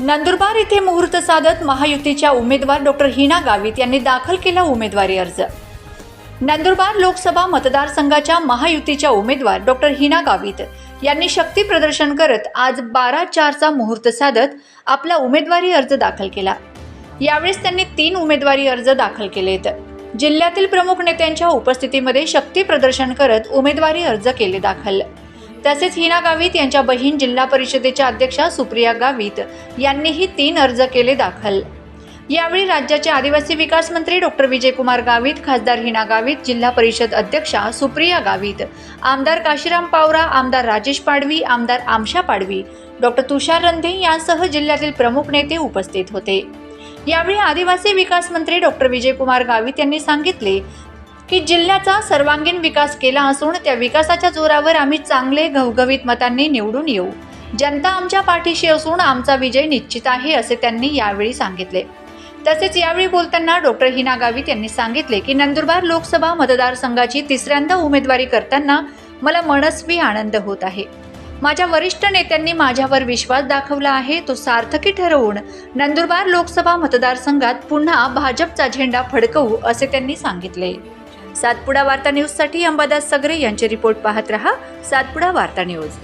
नंदुरबार येथे मुहूर्त साधत महायुतीच्या उमेदवार डॉक्टर हिना गावित यांनी दाखल केला उमेदवारी अर्ज. नंदुरबार लोकसभा मतदारसंघाच्या महायुतीच्या उमेदवार डॉक्टर हिना गावित यांनी शक्ती प्रदर्शन करत आज बारा चारचा मुहूर्त साधत आपला उमेदवारी अर्ज दाखल केला. यावेळेस त्यांनी तीन उमेदवारी अर्ज दाखल केलेत. जिल्ह्यातील प्रमुख नेत्यांच्या उपस्थितीमध्ये शक्ती प्रदर्शन करत उमेदवारी अर्ज केले दाखल. तसेच हिना गावित यांच्या बहीण जिल्हा परिषदेच्या अध्यक्षा सुप्रिया गावित यांनीही तीन अर्ज केले दाखल. यावेळी राज्याचे आदिवासी विकास मंत्री डॉक्टर विजयकुमार गावित खासदार हिना गावित जिल्हा परिषद अध्यक्षा सुप्रिया गावित आमदार काशीराम पावरा आमदार राजेश पाडवी आमदार आमशा पाडवी डॉक्टर तुषार रंधे यांसह जिल्ह्यातील प्रमुख नेते उपस्थित होते. यावेळी आदिवासी विकास मंत्री डॉक्टर विजयकुमार गावित यांनी सांगितले की जिल्ह्याचा सर्वांगीण विकास केला असून त्या विकासाच्या जोरावर आम्ही चांगले घवघवीत मतांनी निवडून येऊ. जनता आमच्या पाठीशी असून आमचा विजय निश्चित आहे असे त्यांनी यावेळी सांगितले. तसेच यावेळी बोलताना डॉक्टर हिना गावित यांनी सांगितले की नंदुरबार लोकसभा मतदारसंघाची तिसऱ्यांदा उमेदवारी करताना मला मनस्वी आनंद होत आहे. माझ्या वरिष्ठ नेत्यांनी माझ्यावर विश्वास दाखवला आहे तो सार्थकी ठरवून नंदुरबार लोकसभा मतदारसंघात पुन्हा भाजपचा झेंडा फडकवू असे त्यांनी सांगितले. सातपुडा वार्ता न्यूजसाठी अंबादास सगरे यांचे रिपोर्ट पाहत रहा सातपुडा वार्ता न्यूज.